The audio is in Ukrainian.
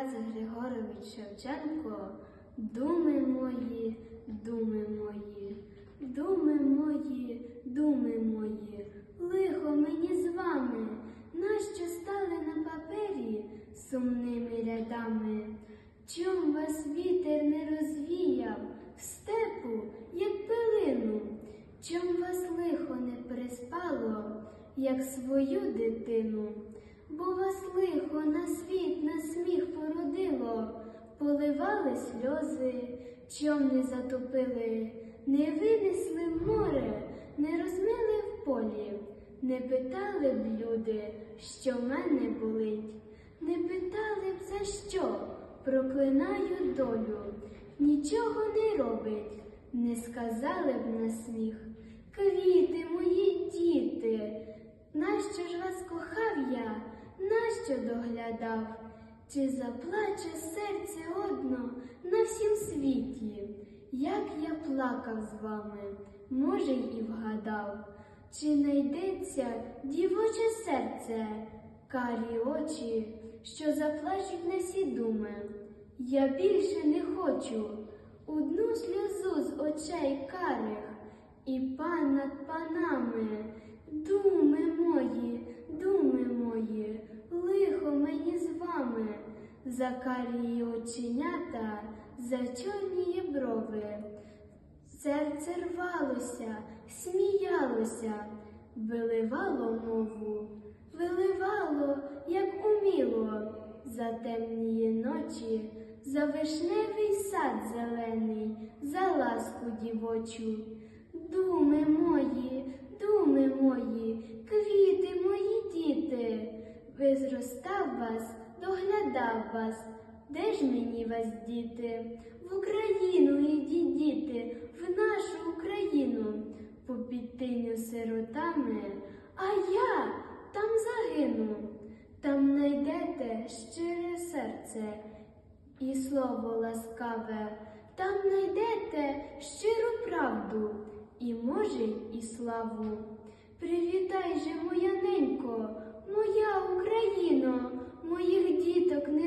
Тарас Григорович Шевченко, думи мої, думи мої, думи мої, думи мої, лихо мені з вами, нащо стали на папері сумними рядами? Чом вас вітер не розвіяв в степу, як пилину? Чом вас лихо не приспало, як свою дитину? Бо вас лихо на світ, на сміх породило, поливали сльози, чом не затопили, не винесли в море, не розмили в полі, не питали б люди, що в мене болить, не питали б за що, проклинаю долю, нічого не робить, не сказали б на сміх. Квіти мої діти, нащо ж вас кохав я, нащо доглядав? Чи заплаче серце одно на всім світі? Як я плакав з вами, може, й вгадав, чи найдеться дівоче серце, карі очі, що заплачуть на всі думи? Я більше не хочу одну сльозу з очей карих і пан над панами, за карії оченята, за чорні брови. Серце рвалося, сміялося, виливало мову, виливало, як уміло, за темніє ночі, за вишневий сад зелений, за ласку дівочу. Думи мої, думи мої, квіти мої діти, визростав вас, доглядав вас, де ж мені вас, діти? В Україну ідіть, діти, в нашу Україну, по підтиню сиротами, а я там загину, там найдете щире серце і слово ласкаве, там найдете щиру правду і, може, і славу. Привітай же, моя ненько, моя Україно, моїх діток нерозумних,